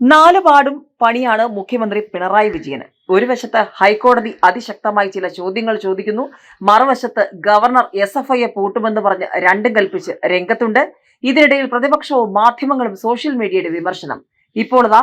നാലുപാടും പണിയാണ് മുഖ്യമന്ത്രി പിണറായി വിജയന്. ഒരു വശത്ത് ഹൈക്കോടതി അതിശക്തമായി ചില ചോദ്യങ്ങൾ ചോദിക്കുന്നു. മറുവശത്ത് ഗവർണർ എസ് എഫ് ഐയെ പൂട്ടുമെന്ന് പറഞ്ഞ് രണ്ടും കൽപ്പിച്ച് രംഗത്തുണ്ട്. ഇതിനിടയിൽ പ്രതിപക്ഷവും മാധ്യമങ്ങളും സോഷ്യൽ മീഡിയയുടെ വിമർശനം. ഇപ്പോൾ ഇതാ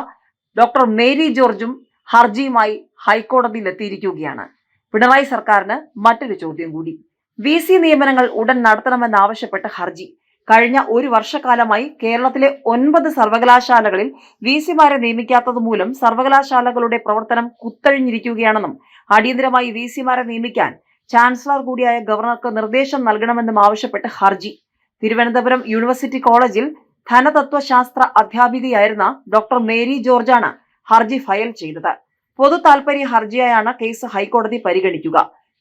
ഡോക്ടർ മേരി ജോർജും ഹർജിയുമായി ഹൈക്കോടതിയിൽ എത്തിയിരിക്കുകയാണ് പിണറായി സർക്കാരിന് മറ്റൊരു ചോദ്യം കൂടി. വി സി നിയമനങ്ങൾ ഉടൻ നടത്തണമെന്നാവശ്യപ്പെട്ട് ഹർജി. കഴിഞ്ഞ ഒരു വർഷക്കാലമായി കേരളത്തിലെ ഒൻപത് സർവകലാശാലകളിൽ വി സിമാരെ നിയമിക്കാത്തത് മൂലം സർവകലാശാലകളുടെ പ്രവർത്തനം കുത്തഴിഞ്ഞിരിക്കുകയാണെന്നും അടിയന്തരമായി വി സിമാരെ നിയമിക്കാൻ ചാൻസലർ കൂടിയായ ഗവർണർക്ക് നിർദ്ദേശം നൽകണമെന്നും ആവശ്യപ്പെട്ട് ഹർജി. തിരുവനന്തപുരം യൂണിവേഴ്സിറ്റി കോളേജിൽ ധനതത്വശാസ്ത്ര അധ്യാപികയായിരുന്ന ഡോക്ടർ മേരി ജോർജാണ് ഹർജി ഫയൽ ചെയ്തത്. പൊതു താൽപര്യ ഹർജിയായാണ് കേസ് ഹൈക്കോടതി പരിഗണിക്കുക.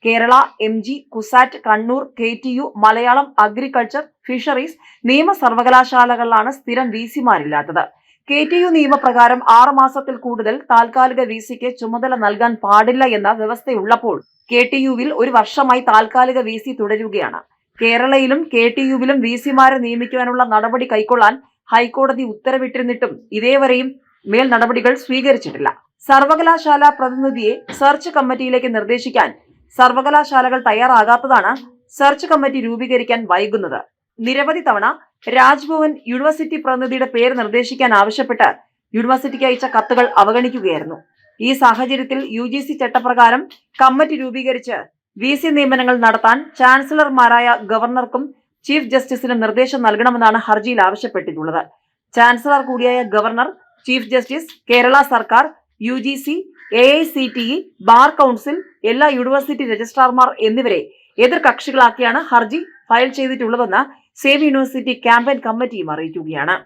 Kerala M G CUSAT Kannur K T U Malayalam agriculture fisheries നിയമ സർവകലാശാലകളിലാണ് സ്ഥിരം വി സിമാരില്ലാത്തത് കെ ടി യു നിയമപ്രകാരം ആറു മാസത്തിൽ കൂടുതൽ താൽക്കാലിക വി സിക്ക് ചുമതല നൽകാൻ പാടില്ല എന്ന വ്യവസ്ഥയുള്ളപ്പോൾ കെ ടി യുവിൽ ഒരു വർഷമായി താൽക്കാലിക വി സി തുടരുകയാണ്. കേരളയിലും കെ ടി യുവിലും വി സിമാരെ നിയമിക്കുവാനുള്ള നടപടി കൈക്കൊള്ളാൻ ഹൈക്കോടതി ഉത്തരവിട്ടിരുന്നിട്ടും ഇതേവരെയും മേൽ നടപടികൾ സ്വീകരിച്ചിട്ടില്ല. സർവകലാശാല പ്രതിനിധിയെ സെർച്ച് കമ്മിറ്റിയിലേക്ക് നിർദ്ദേശിക്കാൻ സർവകലാശാലകൾ തയ്യാറാകാത്തതാണ് സെർച്ച് കമ്മിറ്റി രൂപീകരിക്കാൻ വൈകുന്നത്. നിരവധി തവണ രാജ്ഭവൻ യൂണിവേഴ്സിറ്റി പ്രതിനിധിയുടെ പേര് നിർദ്ദേശിക്കാൻ ആവശ്യപ്പെട്ട് യൂണിവേഴ്സിറ്റിക്ക് അയച്ച കത്തുകൾ അവഗണിക്കുകയായിരുന്നു. ഈ സാഹചര്യത്തിൽ യു ജി സി ചട്ടപ്രകാരം കമ്മിറ്റി രൂപീകരിച്ച് വി സി നിയമനങ്ങൾ നടത്താൻ ചാൻസലർമാരായ ഗവർണർക്കും ചീഫ് ജസ്റ്റിസിനും നിർദ്ദേശം നൽകണമെന്നാണ് ഹർജിയിൽ ആവശ്യപ്പെട്ടിട്ടുള്ളത്. ചാൻസലർ കൂടിയായ ഗവർണർ ചീഫ് ജസ്റ്റിസ് കേരള സർക്കാർ U A I C T E bar council എല്ലാ യൂണിവേഴ്സിറ്റി രജിസ്ട്രാർമാർ എന്നിവരെ എതിർ കക്ഷികളാക്കിയാണ് ഹർജി ഫയൽ ചെയ്തിട്ടുള്ളതെന്ന് സേവ് യൂണിവേഴ്സിറ്റി ക്യാമ്പയിൻ കമ്മിറ്റിയും അറിയിക്കുകയാണ്.